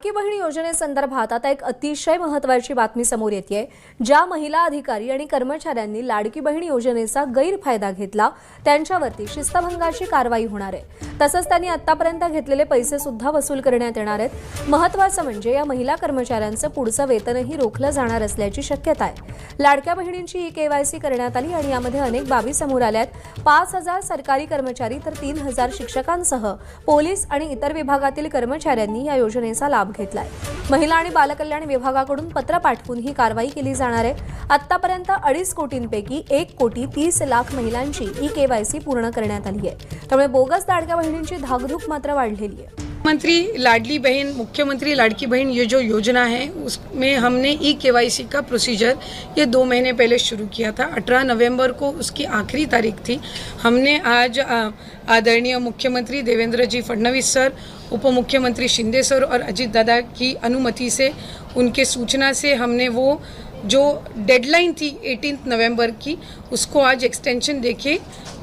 लाडकी बहीण योजनेसंदर्भात आता एक अतिशय महत्वाची बातमी समोर येते ज्या महिला अधिकारी आणि कर्मचाऱ्यांनी लाडकी बहीण योजनेचा गैरफायदा घेतला त्यांच्यावरती शिस्तभंगाची कारवाई होणार आहे. तसंच त्यांनी आतापर्यंत घेतलेले पैसे सुद्धा वसूल करण्यात येणार आहेत. महत्वाचं म्हणजे या महिला कर्मचाऱ्यांचं पुढचं वेतनही रोखलं जाणार असल्याची शक्यता आहे. लाडक्या बहिणींची ई केवायसी करण्यात आली आणि यामध्ये अनेक बाबी समोर आल्या आहेत. पाच हजार सरकारी कर्मचारी तर तीन हजार शिक्षकांसह पोलीस आणि इतर विभागातील कर्मचाऱ्यांनी या योजनेचा लाभ घेतलाय. महिला आणि बालकल्याण विभागाकडून पत्र पाठवून ही कारवाई केली जाणार आहे. आतापर्यंत अडीच कोटींपैकी एक कोटी तीस लाख महिलांची ई केवायसी पूर्ण करण्यात आली आहे. त्यामुळे बोगस दाडक्या बहिणींची धाकधूक मात्र वाढलेली आहे. मुख्यमंत्री लाडली बहन, मुख्यमंत्री लाड़की बहन, ये जो योजना है, उसमें हमने ई केवाईसी का प्रोसीजर ये दो महीने पहले शुरू किया था। 18 नवंबर को उसकी आखिरी तारीख थी। हमने आज आदरणीय मुख्यमंत्री देवेंद्र जी फडणवीस सर उप मुख्यमंत्री शिंदे सर और अजीत दादा की अनुमति से उनके सूचना से हमने वो जो डेडलाइन थी 18 नवंबर की उसको आज एक्सटेंशन देके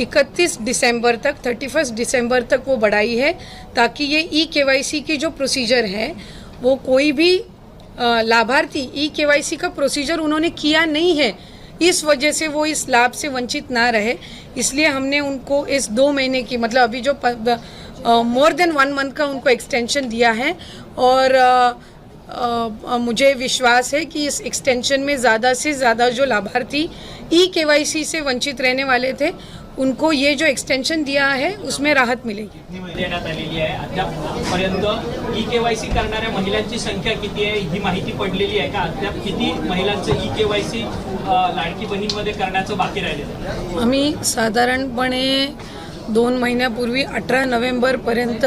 31 दिसंबर तक 31 दिसंबर तक वो बढ़ाई है ताकि ये ई केवाईसी की जो प्रोसीजर है वो कोई भी लाभार्थी ई केवाईसी का प्रोसीजर उन्होंने किया नहीं है। इस वजह से वो इस लाभ से वंचित ना रहे। इसलिए हमने उनको इस दो महीने की मतलब अभी जो मोर देन वन मंथ का उनको एक्सटेंशन दिया है। और अ, मुझे विश्वास है कि इस एक्सटेंशन में ज़्यादा से ज़्यादा जो लाभार्थी ई केवाईसी से वंचित रहने वाले थे उनको ये जो एक्सटेंशन दिया है उसमें राहत मिलेगी। देण्यात आलेली आहे? अद्यापपर्यंत ई केवायसी करणाऱ्या महिलांची संख्या किती आहे? ही माहिती पडलेली आहे का? अद्याप किती महिलांचं ई केवायसी लाडकी बहीणमध्ये करण्याचं बाकी राहिलेलं आम्ही साधारणपणे दोन महिन्यापूर्वी अठरा नोव्हेंबरपर्यंत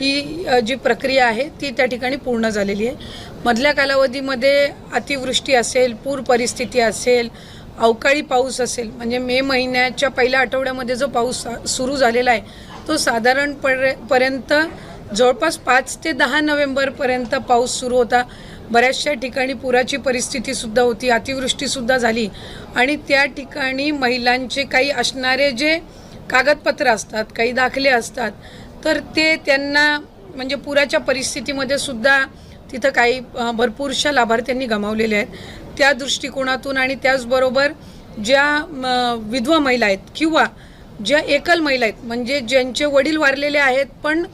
ही जी प्रक्रिया आहे ती त्या ठिकाणी पूर्ण झालेली आहे. मधल्या कालावधीमध्ये अतिवृष्टी असेल पूर परिस्थिती असेल अवकाळी पाऊस असेल म्हणजे मे महिन्याच्या पहिल्या आठवड्यामध्ये जो पाऊस सुरू झालेला आहे तो साधारण पर्यंत जवळपास पाच ते दहा नोव्हेंबरपर्यंत पाऊस सुरू होता. बऱ्याचशा ठिकाणी पुराची परिस्थितीसुद्धा होती अतिवृष्टीसुद्धा झाली. आणि त्या ठिकाणी महिलांचे काही असणारे जे कागदपत्र असतात काही दाखले असतात तर ते त्यांना म्हणजे पुराच्या परिस्थितीमध्ये सुद्धा तिथं काही भरपूरशा लाभार्थ्यांनी गमावलेल्या आहेत. त्या दृष्टिकोनातून आणि त्याचबरोबर ज्या म, विधवा महिला आहेत किंवा ज्या एकल महिला आहेत म्हणजे ज्यांचे वडील वारलेले आहेत पण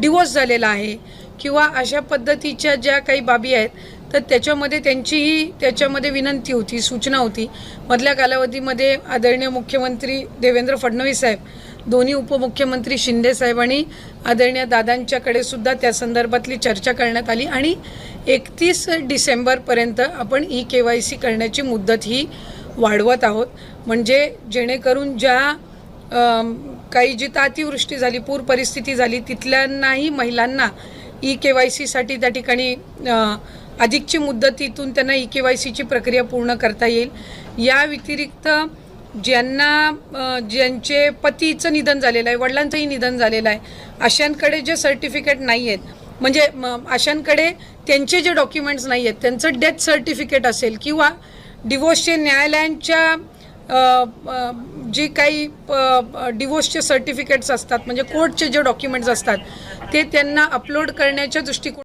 डिवोर्स झालेला आहे किंवा अशा पद्धतीच्या ज्या काही बाबी आहेत तर त्याच्यामध्ये त्यांचीही त्याच्यामध्ये विनंती होती सूचना होती. मधल्या कालावधीमध्ये आदरणीय मुख्यमंत्री देवेंद्र फडणवीस साहेब दोन्ही उपमुख्यमंत्री शिंदे साहेब आणि आदरणीय दादांच्याकडे सुद्धा त्या संदर्भातली चर्चा करण्यात आली आणि एकतीस डिसेंबरपर्यंत आपण ई के वाय सी करण्याची मुदत ही वाढवत आहोत. म्हणजे जेणेकरून ज्या काही जिथं अतिवृष्टी झाली पूर परिस्थिती झाली तिथल्यांनाही महिलांना ई के वाय सीसाठी त्या ठिकाणी अधिकची मुदतीतून त्यांना ई के वाय सीची प्रक्रिया पूर्ण करता येईल. या व्यतिरिक्त ज्यांना ज्यांचे पतीचं निधन झालेलं आहे वडिलांचंही निधन झालेलं आहे अशांकडे जे सर्टिफिकेट नाही आहेत म्हणजे अशांकडे त्यांचे जे डॉक्युमेंट्स नाही आहेत त्यांचं डेथ सर्टिफिकेट असेल किंवा डिवोर्सचे न्यायालयांच्या जे जी काही डिवोर्सचे सर्टिफिकेट्स असतात म्हणजे कोर्टचे जे डॉक्युमेंट्स असतात ते त्यांना अपलोड करण्याच्या दृष्टिकोन